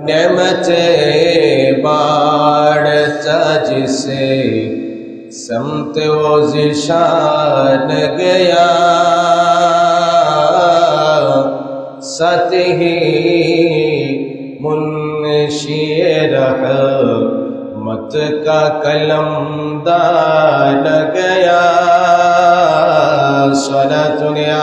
नमत बाढ़ जिसे समत वो जिशान गया। सत ही मुनशी रह मत का कलम दान गया। सना दुनिया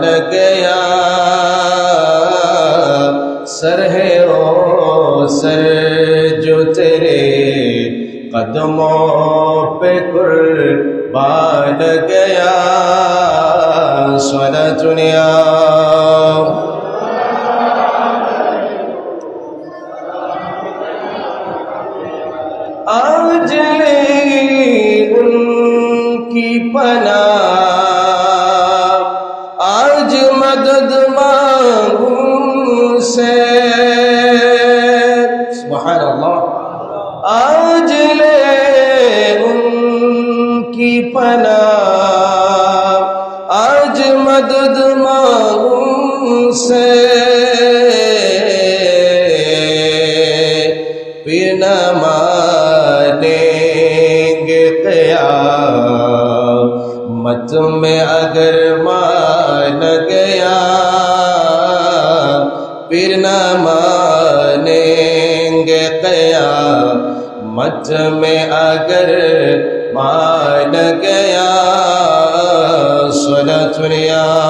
ڈھل گیا سر ہے او سر جو تیرے قدموں پہ قربان گیا سونا دنیا آج ان کی پناہ बिना मानेंगे मत में अगर मान गया, फिर न मानेंगे कया मत में अगर मान गया, सुना सुनिया।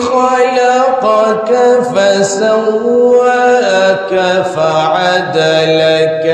خلقك فسواك فعدلك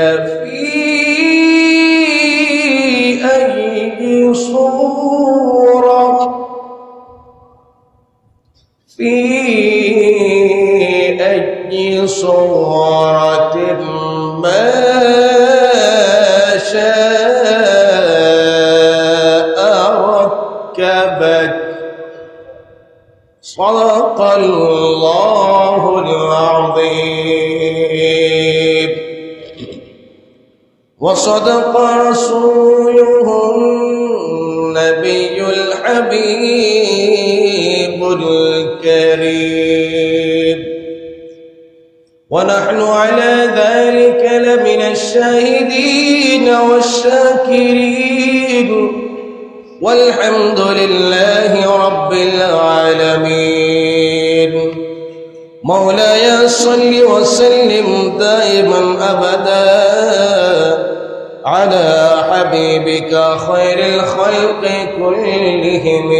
وصدق رسوله النبي الحبيب الكريم. ونحن على ذلك لمن الشاهدين والشاكرين. والحمد لله رب العالمين. مولاي صل وسلم دائما ابدا. على حبيبك خير الخلق كلهم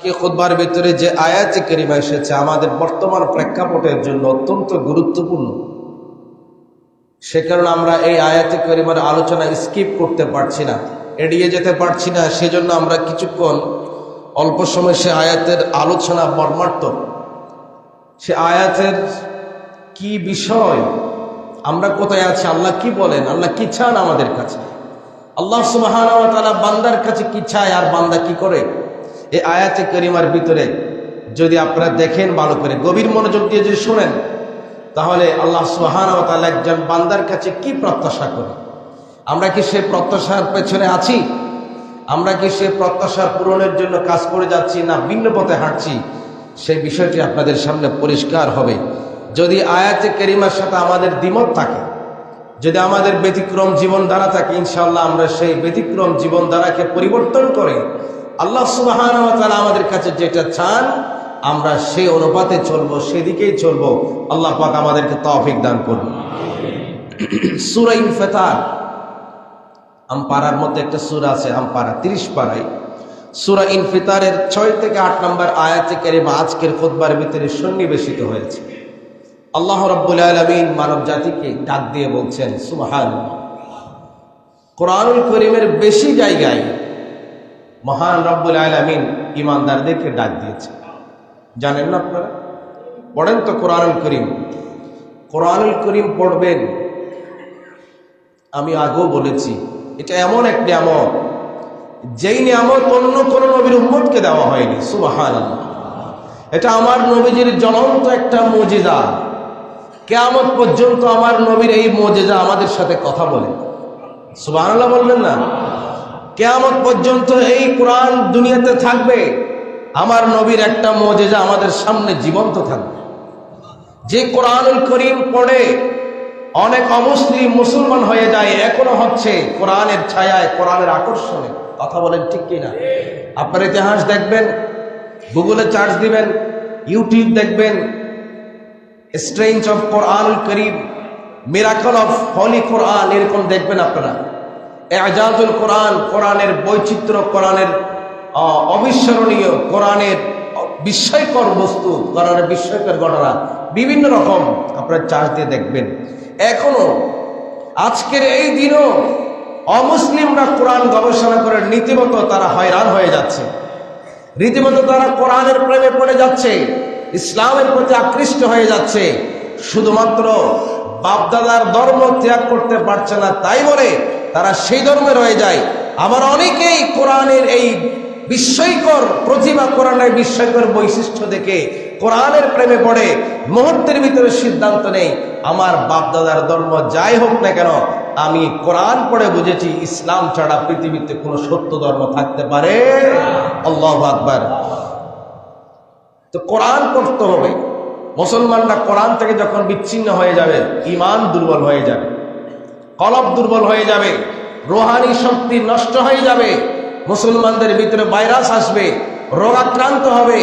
কি খুতবার ভিতরে যে আয়াতে করিমা এসেছে আমাদের বর্তমান প্রেক্ষাপটের জন্য অত্যন্ত গুরুত্বপূর্ণ সে কারণে আমরা এই আয়াতে করিমার আলোচনা স্কিপ করতে পারছি না এড়িয়ে যেতে পারছি না সেজন্য আমরা কিছুক্ষণ অল্প সময় সে আয়াতের আলোচনা মর্মার্থ সে আয়াতের কি বিষয় আমরা কোথায় আছি? আল্লাহ কি বলেন? আল্লাহ কি চান আমাদের কাছে? আল্লাহ সুবাহান বান্দার কাছে কি চায় আর বান্দা কি করে? এই আয়াতে করিমার ভিতরে যদি আপনারা দেখেন ভালো করে, গভীর মনোযোগ দিয়ে যদি শোনেন, তাহলে আল্লাহ সুবাহান একজন বান্দার কাছে কি প্রত্যাশা করে? আমরা কি সে প্রত্যাশার পেছনে আছি? আমরা কি সে প্রত্যাশা পূরণের জন্য কাজ করে যাচ্ছি না ভিন্ন পথে হাঁটছি? সেই বিষয়টি আপনাদের সামনে পরিষ্কার হবে। যদি আয়াতে কেরিমার সাথে আমাদের দ্বিমত থাকে, যদি আমাদের ব্যতিক্রম জীবনধারা থাকে ইনশাল্লাহ আমরা সেই ব্যতিক্রম জীবনধারাকে পরিবর্তন করে আল্লাহ সুবাহান আমাদের কাছে যেটা চান, আমরা সেই অনুপাতে চলবো, সেদিকেই চলবো। আল্লাহ পাক আমাদেরকে তৌফিক দান করুন। সুরা ইনফেতার আমপাড়ার মধ্যে একটা সুরা আছে আমপাড়া তিরিশ পাড়ায়। সুরা ইনফিতারের ছয় থেকে আট নম্বর আয়াতে কারিমা আজকের খোদবার ভিতরে সন্নিবেশিত হয়েছে। আল্লাহ রব্বুল আলমিন মানব জাতিকে ডাক দিয়ে বলছেন সুবাহান কোরআনুল করিমের বেশি জায়গায় মহান রব্বুল আলমিন ইমানদারদেরকে ডাক দিয়েছে। জানেন না আপনারা? পড়েন তো কোরআনুল করিম। কোরআনুল করিম পড়বেন। আমি আগেও বলেছি, এটা এমন এক নিয়ামত, যেই নিয়ামত অন্য কোন নবীর উম্মতকে দেওয়া হয়নি সুবাহান এটা আমার নবীজির জ্বলন্ত একটা মজিদা কেয়ামত পর্যন্ত আমার নবীর এই মজেজা আমাদের সাথে কথা বলে। সুবাহ বলবেন না? কেয়ামত পর্যন্ত এই কোরআন দুনিয়াতে থাকবে, আমার নবীর একটা মজেজা আমাদের সামনে জীবন্ত থাকবে। যে কোরআনুল করিম পড়ে অনেক অমুসলিম মুসলমান হয়ে যায়, এখনও হচ্ছে কোরআনের ছায়ায়, কোরআনের আকর্ষণে। কথা বলেন ঠিক কিনা? আপনার ইতিহাস দেখবেন, গুগলে চার্জ দিবেন, ইউটিউব দেখবেন strange of Quran Karim miracle of holy Quran এরকম দেখবেন আপনারা। এজাজুল কোরআন কোরআনের বৈচিত্র্য কোরআনের অবিস্মরণীয় কোরআনের বিস্ময়কর বস্তু কোরআনের বিস্ময়কর ঘটনা, বিভিন্ন রকম আপনারা চার্জ দিয়ে দেখবেন। এখনও, আজকের এই দিনও অমুসলিমরা কোরআন গবেষণা করে রীতিমতো তারা হয়রান হয়ে যাচ্ছে। রীতিমতো তারা কোরআনের প্রেমে পড়ে যাচ্ছে। ইসলামের প্রতি আকৃষ্ট হয়ে যাচ্ছে। শুধুমাত্র বাপদাদার ধর্ম ত্যাগ করতে পারছে না, তাই বলে তারা সেই ধর্মে রয়ে যায়। আবার অনেকেই কোরআনের এই বিস্ময়কর প্রতিভা কোরআনের বিস্ময়কর বৈশিষ্ট্য দেখে কোরআনের প্রেমে পড়ে, মুহূর্তের ভিতরে সিদ্ধান্ত নেই, আমার বাপদাদার ধর্ম যাই হোক না কেন, আমি কোরআন পড়ে বুঝেছি, ইসলাম ছাড়া পৃথিবীতে কোনো সত্য ধর্ম থাকতে পারে আল্লাহ আকবার। তো কোরআন পড়তে হবে। মুসলমানরা কোরআন থেকে যখন বিচ্ছিন্ন হয়ে যাবে ইমান দুর্বল হয়ে যাবে, কলব দুর্বল হয়ে যাবে, রোহানি শক্তি নষ্ট হয়ে যাবে, মুসলমানদের ভিতরে ভাইরাস আসবে রোগাক্রান্ত হবে,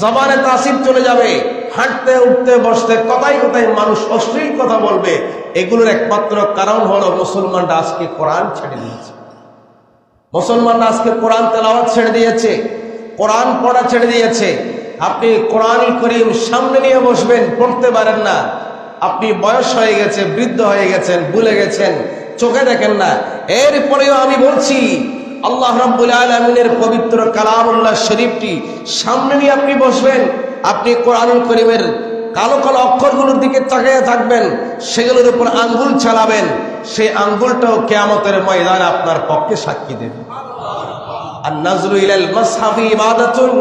জবানে তাসিব চলে যাবে, হাঁটতে, উঠতে, বসতে কথাই কথাই মানুষ অশ্লীল কথা বলবে, এগুলোর একমাত্র কারণ হলো মুসলমানরা আজকে কোরআন ছেড়ে দিয়েছে। মুসলমানরা আজকে কোরআন তেলাওয়াত ছেড়ে দিয়েছে, কোরআন পড়া ছেড়ে দিয়েছে আপনি কোরআন করিম সামনে নিয়ে বসবেন, পড়তে পারেন না। আপনি বয়স হয়ে গেছে, বৃদ্ধ হয়ে গেছেন, ভুলে গেছেন, চোখে দেখেন না। এরপরেও আমি বলছি, আল্লাহ রাব্বুল আলমিনের পবিত্র কালামুল্লাহ শরীফটি সামনে নিয়ে আপনি বসবেন, আপনি কোরআনুল করিমের কালো কালো অক্ষরগুলোর দিকে তাকিয়ে থাকবেন, সেগুলোর উপর আঙ্গুল চালাবেন, সেই আঙ্গুলটাও কেয়ামতের ময়দানে আপনার পক্ষে সাক্ষী দেবে। আর নাজরু ইলাল মাসহাফি ইবাদাতুন।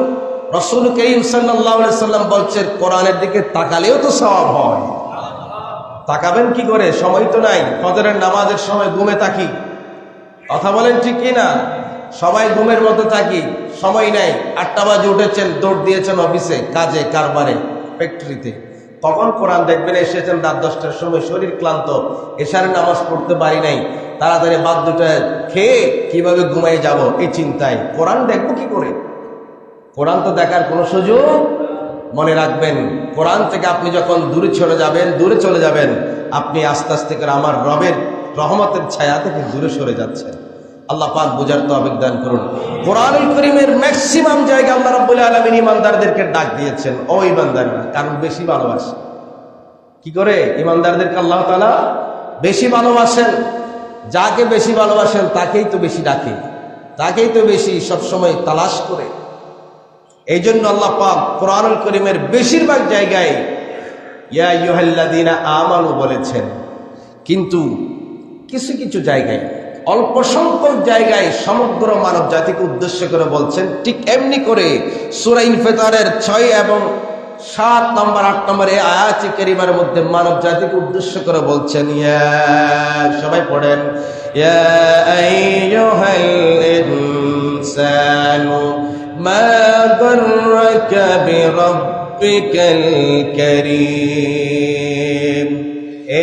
রসুল করিম সাল্লাম বলছেন, কোরআনের দিকে তাকালেও তো সওয়াব হয়। তাকাবেন কি করে? সময় তো নাই। ফজরের নামাজের সময় ঘুমে থাকি। কথা বলেন ঠিক কি না? সবাই ঘুমের মতো থাকি। সময় নাই। আটটা বাজে উঠেছেন, দৌড় দিয়েছেন অফিসে, কাজে, কারবারে, ফ্যাক্টরিতে। তখন কোরআন দেখবেন, এসেছেন রাত দশটার সময়, শরীর ক্লান্ত। এশারে নামাজ পড়তে পারি নাই। তাড়াতাড়ি বাদ দুটা খেয়ে কীভাবে ঘুমাই যাব? এই চিন্তায়। কোরআন দেখব কি করে? কোরআন তো দেখার কোনো সুযোগ মনে রাখবেন। কোরআন থেকে আপনি যখন দূরে চলে যাবেন, দূরে চলে যাবেন, আপনি আস্তে আস্তে করে আমার রবের রহমতের ছায়া থেকে দূরে সরে যাচ্ছেন। আল্লাহ পাক বুঝার তো আবেদন করুন। কোরআনুল করিমের ম্যাক্সিমাম জায়গা আল্লাহ রাব্বুল আলামিন ইমানদারদেরকে ডাক দিয়েছেন। ও ইমানদাররা কারণ বেশি ভালোবাসে। কি করে? ইমানদারদেরকে আল্লাহ তালা বেশি ভালোবাসেন। যাকে বেশি ভালোবাসেন, তাকেই তো বেশি ডাকে। তাকেই তো বেশি সবসময় তালাশ করে। এই জন্য আল্লাহ পাক কোরআনুল করিমের বেশিরভাগ জায়গায়, ইয়া আমানু বলেছেন। কিন্তু কিছু কিছু জায়গায়, অল্প সংখ্যক জায়গায় সমগ্র মানব জাতিকে উদ্দেশ্য করে বলছেন, ঠিক এমনি করে সুরা ইনফেতারের ছয় এবং সাত নম্বর, আট নম্বর এই আয়াতি কেরিমার মধ্যে মানব জাতিকে উদ্দেশ্য করে বলছেন সবাই পড়েন, ইয়া ইনসানু মা গাররাকা বিরাব্বিকাল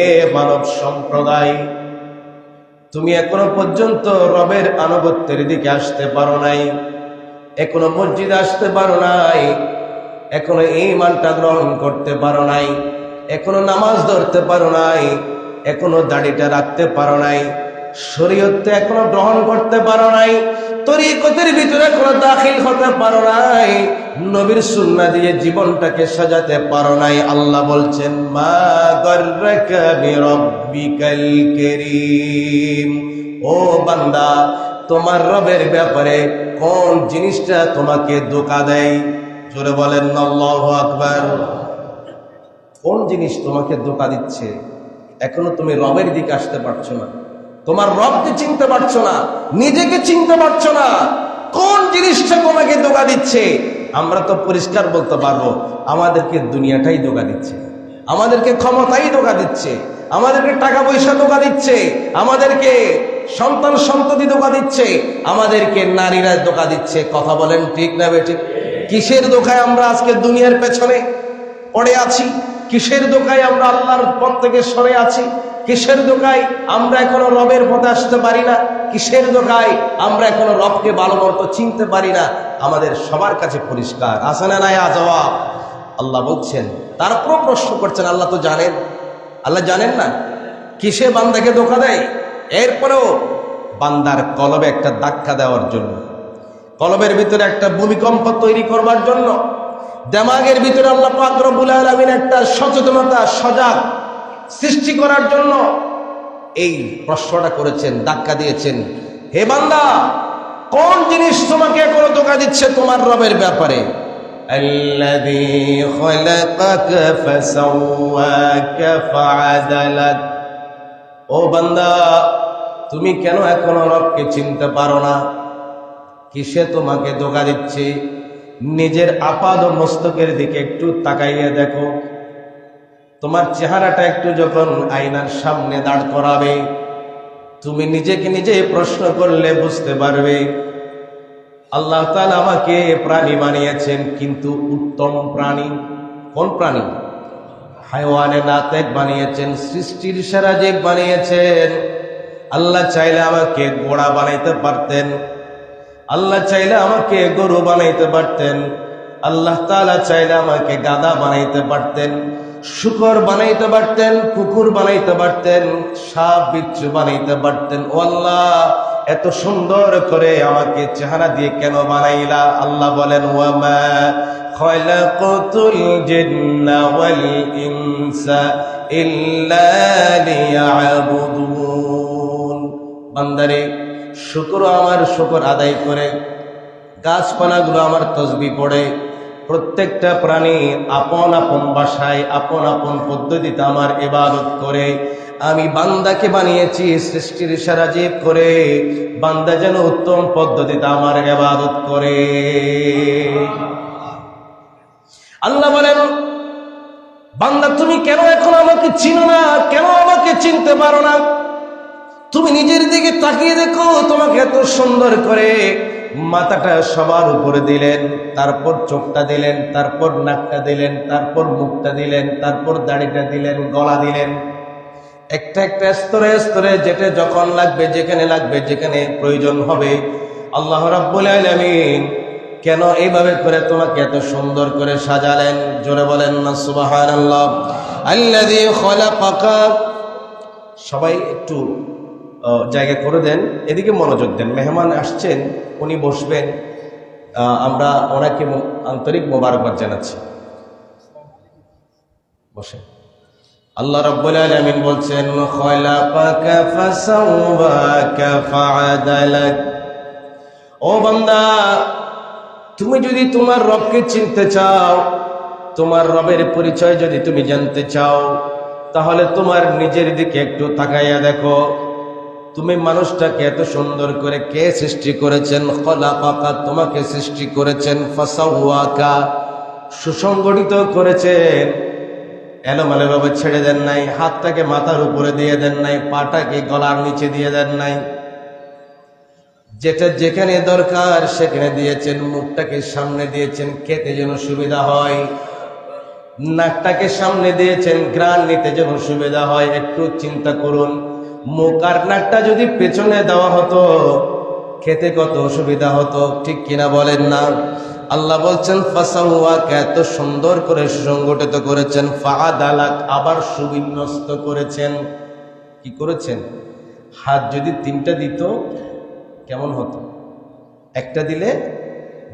এ মানব সম্প্রদায়, তুমি এখনও পর্যন্ত রবের আনুগত্যের দিকে আসতে পারো নাই, এখনও মসজিদে আসতে পারো নাই, এখনও এই মানটা গ্রহণ করতে পারো নাই, এখনও নামাজ ধরতে পারো নাই, এখনও দাড়িটা রাখতে পারো নাই শরীয়তে এখনও গ্রহণ করতে পারো নাই তরিকতের ভিতরে কোনো দাখিল হতে পারো নাই। নবীর সুন্না দিয়ে জীবনটাকে সাজাতে পারো নাই। আল্লাহ বলছেন, মা কারীম। ও বান্দা, তোমার রবের ব্যাপারে কোন জিনিসটা তোমাকে ধোকা দেয়? জোরে বলেন, আল্লাহু কোন জিনিস তোমাকে ধোকা দিচ্ছে? এখনও তুমি রবের দিকে আসতে পারছ না। তোমার রবকে চিনতে পারছ না, নিজেকে চিনতে পারছ না। কোন জিনিসটা তোমাকে ধোকা দিচ্ছে? আমরা তো পরিষ্কার বলতে পারব, আমাদেরকে দুনিয়াটাই ধোকা দিচ্ছে। আমাদেরকে ক্ষমতাই ধোকা দিচ্ছে। আমাদেরকে টাকা পয়সা ধোকা দিচ্ছে। আমাদেরকে সন্তান সন্ততি দোকা দিচ্ছে। আমাদেরকে নারীরা দোকা দিচ্ছে। কথা বলেন ঠিক না বেঠিক কিসের দোকায় আমরা আজকে দুনিয়ার পেছনে পড়ে আছি? কিসের দোকায় আমরা আল্লাহর পথ থেকে সরে আছি? কিসের দোকায় আমরা এখনও রবের পথে আসতে পারি না। কিসের দোকায় আমরা এখনও রবকে ভালো মতো চিনতে পারি না। আমাদের সবার কাছে পরিষ্কার। আসে না নাই জবাব? আল্লাহ বলছেন, তারপরও প্রশ্ন করছেন, আল্লাহ তো জানেন। আল্লাহ জানেন না? কিসে বান্দাকে ধোকা দেয়? এরপরেও বান্দার কলবে একটা ধাক্কা দেওয়ার জন্য। কলবের ভিতরে একটা ভূমিকম্প তৈরি করবার জন্য। দেমাগের ভিতরে আল্লাহ পাক রব্বুল আলামিন একটা সচেতনতা, সজাগ সৃষ্টি করার জন্য এই প্রশ্নটা করেছেন ধাক্কা দিয়েছেন হে বান্দা কোন জিনিস তোমাকে এখনো ধোকা দিচ্ছে তোমার রবের ব্যাপারে الذي خلقك فسواك فعدلك ও বান্দা তুমি কেন এখনো রবকে চিনতে পারো না কিসে তোমাকে ধোকা দিচ্ছে নিজের আপাদ ও মস্তকের দিকে একটু তাকাইয়ে দেখো তোমার চেহারাটা একটু যখন আয়নার সামনে দাঁড় করাবে, তুমি নিজেকে নিজে প্রশ্ন করলে বুঝতে পারবে। আল্লাহ তাআলা আমাকে প্রাণী বানিয়েছেন, কিন্তু উত্তম প্রাণী কোন প্রাণী? হাইওয়ানে নাতেক বানিয়েছেন, সৃষ্টির সেরা জীব বানিয়েছেন। আল্লাহ চাইলে আমাকে ঘোড়া বানাইতে পারতেন, আল্লাহ চাইলে আমাকে গরু বানাইতে পারতেন, আল্লাহ তাআলা চাইলে আমাকে গাদা বানাইতে পারতেন। শুকর বানাইতে পারতেন, কুকুর বানাইতে পারতেন, সাপ, বিচ্ছু বানাইতে পারতেন। ও আল্লাহ, এত সুন্দর করে আমাকে চেহারা দিয়ে কেন বানাইলা? আল্লাহ বলেন, ওয়ামা খলাকতুল জিন্না ওয়াল ইনসা ইল্লা লিয়াবুদুন। বান্দারে, শুকর আমার শুকর আদায় করে, গাছপালাগুলো আমার তসবি পড়ে প্রত্যেকটা প্রাণী আপন আপন বাসায়, আপন আপন পদ্ধতিতে আমার এবাদত করে। আমি বান্দাকে বানিয়েছি, সৃষ্টির সারা জীব করে। বান্দা যেন উত্তম পদ্ধতিতে আমার এবাদত করে। আল্লাহ বলেন, বান্দা, তুমি কেন এখন আমাকে চিনো না? কেন আমাকে চিনতে পারো না? তুমি নিজের দিকে তাকিয়ে দেখো, তোমাকে এত সুন্দর করে। মাথাটা সবার উপরে দিলেন, তারপর চোখটা দিলেন, তারপর নাকটা দিলেন, তারপর মুখটা দিলেন, তারপর দাড়িটা দিলেন, গলা দিলেন। একটা একটা স্তরে স্তরে যেটা যখন লাগবে, যেখানে লাগবে, যেখানে প্রয়োজন হবে, আল্লাহ রাব্বুল আলামিন কেন এইভাবে করে তোমাকে এত সুন্দর করে সাজালেন? জোরে বলেন না, সুবহানাল্লাহ। আল্লাযী খলাকাকা। সবাই একটু জায়গা করে দেন। এদিকে মনোযোগ দেন। মেহমান আসছেন, উনি বসবেন। আমরা ওনাকে আন্তরিক মোবারকবাদ জানাচ্ছি। বসে আল্লাহ রাব্বুল আলামিন বলছেন ও বান্দা, তুমি যদি তোমার রবকে চিনতে চাও, তোমার রবের পরিচয় যদি তুমি জানতে চাও, তাহলে তোমার নিজের দিকে একটু তাকাইয়া দেখো। তুমি মানুষটাকে এত সুন্দর করে কে সৃষ্টি করেছেন? খলাকাকা তোমাকে সৃষ্টি করেছেন, ফাসাওয়াকা। সুসংগঠিত করেছেন। এলোমেলো ভাবে ছেড়ে দেন নাই, হাতটাকে মাথার উপরে দিয়ে দেন নাই, পাটাকে গলার নিচে দিয়ে দেন নাই। যেটা যেখানে দরকার সেখানে দিয়েছেন, মুখটাকে সামনে দিয়েছেন, খেতে যেন সুবিধা হয়। নাকটাকে সামনে দিয়েছেন, গ্রান নিতে যেন সুবিধা হয়। একটু চিন্তা করুন। মুখ নাকটা যদি পেছনে দেওয়া হতো, খেতে কত অসুবিধা হতো, ঠিক কিনা বলেন না? আল্লাহ বলছেন, ফাসাউয়াকে এত সুন্দর করে সুসংগঠিত করেছেন ফাদালাক আবার সুবিন্যস্ত করেছেন। কি করেছেন? হাত যদি তিনটা দিত, কেমন হতো? একটা দিলে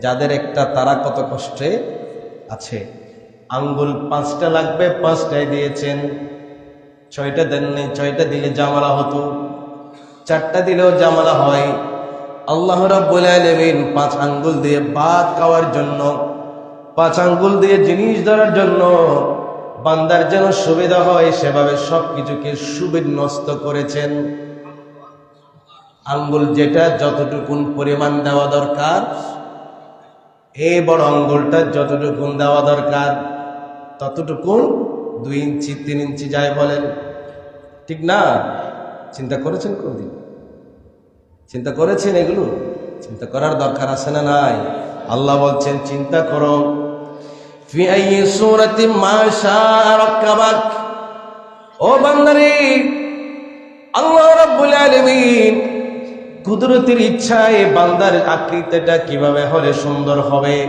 যাদের একটা, তারা কত কষ্টে আছে? আঙ্গুল পাঁচটা লাগবে, পাঁচটায় দিয়েছেন। ছয়টা দেননি ছয়টা দিলে জামালা হতো। চারটা দিলেও জামালা হয়। আল্লাহ রাব্বুল আলামিন পাঁচ আঙ্গুল দিয়ে ভাত খাওয়ার জন্য, পাঁচ আঙ্গুল দিয়ে জিনিস ধরার জন্য, বান্দার যেন সুবিধা হয় সেভাবে সব কিছুকে সুবিন্যস্ত করেছেন। আঙ্গুল যেটা যতটুকুন পরিমাণ দেওয়া দরকার, এই বড় আঙ্গুলটা যতটুকুন দেওয়া দরকার, ততটুকুন দুই ইঞ্চি, তিন ইঞ্চি যায় বলেন। ঠিক না? চিন্তা করেছেন কোনদিন? চিন্তা করেছেন এগুলো? চিন্তা করার দরকার আছে না নাই? আল্লাহ বলছেন, চিন্তা করো। ও বান্দারে, আল্লাহ রাব্বুল আলামিন কুদরতের ইচ্ছায় বান্দার আকৃতিটা কীভাবে হলে সুন্দর হবে?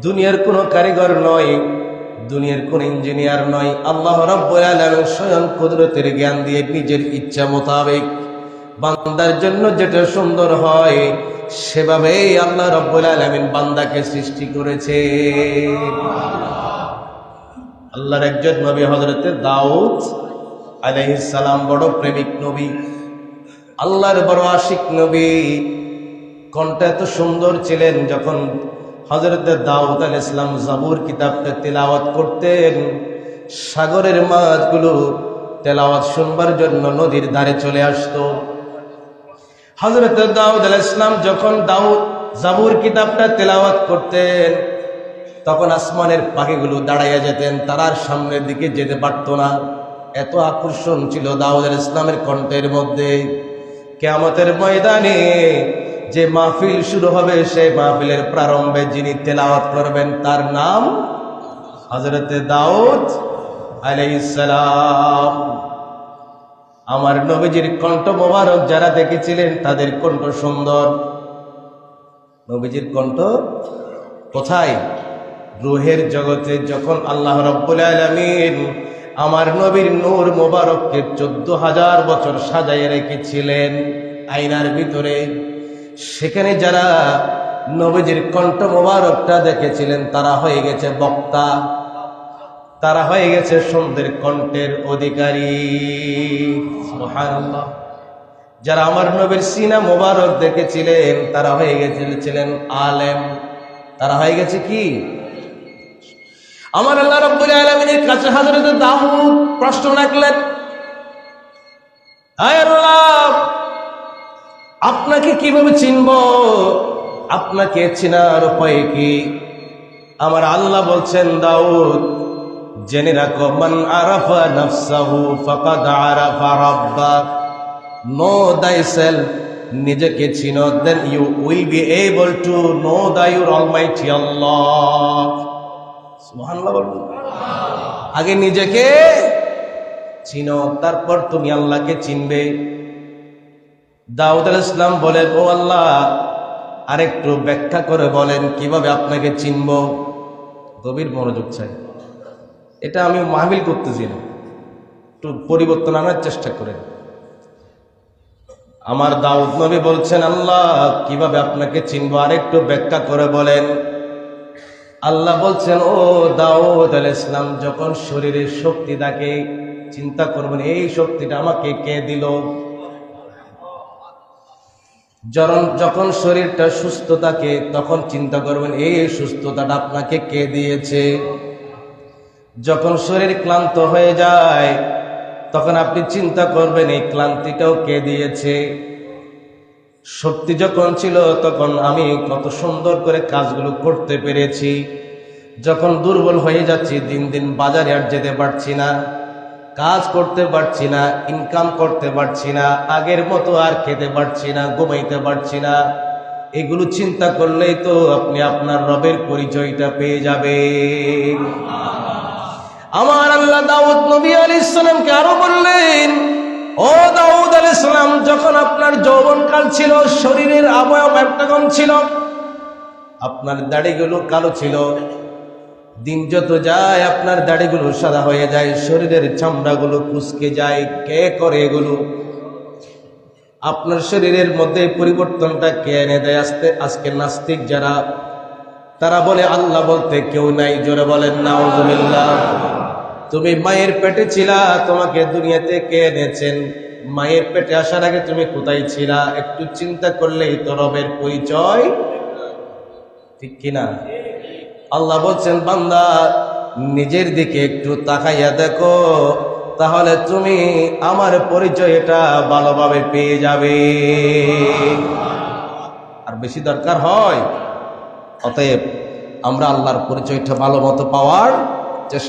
দুনিয়ার কোনো কারিগর নয়। দুনিয়ার কোন ইঞ্জিনিয়ার নয়। আল্লাহ স্বয়ং কুদরতের জ্ঞান দিয়ে নিজের ইচ্ছা মোতাবেক বান্দার জন্য যেটা সুন্দর হয়, সেভাবেই আল্লাহ রব্বুল আলামিন বান্দাকে সৃষ্টি করেছে। আল্লাহর একজন নবী হজরতে দাউদ সালাম, বড় প্রেমিক নবী। আল্লাহর বড় আশিক নবী। কণ্ঠ এত সুন্দর ছিলেন যখন হজরত দাউদ আল ইসলাম জাবুর কিতাবটা তেলাওয়াত করতেন। সাগরের মাছগুলো তেলাওয়াত শুনবার জন্য নদীর ধারে চলে আসতো। হজরত দাউদ আল ইসলাম যখন দাউদ জাবুর কিতাবটা তেলাওয়াত করতেন, তখন আসমানের পাখিগুলো দাঁড়াইয়া যেতেন, তারার সামনের দিকে যেতে পারতো না। এত আকর্ষণ ছিল দাউদ আল ইসলামের কণ্ঠের মধ্যে। কেয়ামতের ময়দানে যে মাহফিল শুরু হবে, সেই মাহফিলের প্রারম্ভে যিনি তেলাওয়াত করবেন, তার নাম হজরতে দাউদ আলাইসালাম আমার নবীজির কণ্ঠ মোবারক যারা দেখেছিলেন, তাদের কণ্ঠ সুন্দর। নবীজির কণ্ঠ কোথায়? রুহের জগতে যখন আল্লাহ রব্বুল আলমিন আমার নবীর নূর মোবারককে চোদ্দ হাজার বছর সাজাইয়ে রেখেছিলেন, আয়নার ভিতরে সেখানে যারা নবীজির কণ্ঠ মোবারকটা দেখেছিলেন, তারা হয়ে গেছে বক্তা। তারা হয়ে গেছে সুন্দর কণ্ঠের অধিকারী। যারা আমার নবীর সিনা মোবারক দেখেছিলেন, তারা হয়ে গেছিলেন আলেম। তারা হয়ে গেছে কি? আমার আল্লাহ রব্বুল আলামিনের কাছে হযরত দাউদ প্রশ্ন রাখলেন আপনাকে কীভাবে চিনব? আপনাকে চেনার উপায় কি? আমার আল্লাহ বলছেন, দাউদ, জেনে রাখো, মান আরাফা নাফসাহু ফাকাদ আরাফা রাব্বা। নো thyself নিজেকে চিনো then you will be able to know the your almighty Allah সুবহানাল্লাহ বলুন। আগে নিজেকে চিনো, তারপর তুমি আল্লাহকে চিনবে। দাউদ আল ইসলাম বলেন, ও আল্লাহ, আরেকটু ব্যাখ্যা করে বলেন, কীভাবে আপনাকে চিনব? গভীর মনোযোগ চাই। এটা আমি মাহবিল করতেছি না। একটু পরিবর্তন আনার চেষ্টা করেন। আমার দাউদ নবী বলছেন, আল্লাহ, কীভাবে আপনাকে চিনব? আরেকটু ব্যাখ্যা করে বলেন। আল্লাহ বলছেন, ও দাউদ আল ইসলাম যখন শরীরের শক্তি থাকে, চিন্তা করবেন, এই শক্তিটা আমাকে কে দিল? যখন যখন শরীরটা সুস্থ থাকে, তখন চিন্তা করবেন, এই সুস্থতাটা আপনাকে কে দিয়েছে? যখন শরীর ক্লান্ত হয়ে যায়, তখন আপনি চিন্তা করবেন, এই ক্লান্তিটাও কে দিয়েছে? শক্তি যখন ছিল, তখন আমি কত সুন্দর করে কাজগুলো করতে পেরেছি। যখন দুর্বল হয়ে যাচ্ছি, দিন দিন বাজারে আর যেতে পারছি না। কাজ করতে পারছি না ইনকাম করতে পারছি না, আগের মতো আর খেতে পারছি না, ঘুমাইতে পারছি না। এগুলো চিন্তা করলেই তো আপনি আপনার রবের পরিচয়টা পেয়ে যাবেন। আমার আল্লাহ দাউদ নবী আলী ইসলামকে আরও বললেন, ও দাউদ আলী ইসলাম যখন আপনার যৌবনকাল ছিল, শরীরের আবয়ব একটা কম ছিল, আপনার দাড়িগুলো কালো ছিল দিন যত যায়, আপনার দাড়িগুলো সাদা হয়ে যায়, শরীরের চামড়াগুলো কুচকে যায়, কে করে এগুলো? আপনার শরীরের মধ্যে পরিবর্তনটা কে এনে দেয়? আস্তে আজকে নাস্তিক যারা, তারা বলে, আল্লাহ বলতে কেউ নাই, জোরে বলেন, নাউজুবিল্লাহ। তুমি মায়ের পেটে ছিলা, তোমাকে দুনিয়াতে কে এনেছেন? মায়ের পেটে আসার আগে তুমি কোথায় ছিলা? একটু চিন্তা করলেই তো রবের পরিচয়। ঠিক কিনা? আল্লাহ বলছেন, বান্দা, নিজের দিকে একটু তাকাইয়া দেখো, তাহলে তুমি আমার পরিচয় এটা ভালোভাবে পেয়ে যাবে। আর বেশি দরকার হয়। অতএব আমরা আল্লাহর পরিচয়টা ভালো মতো পাওয়ার চেষ্টা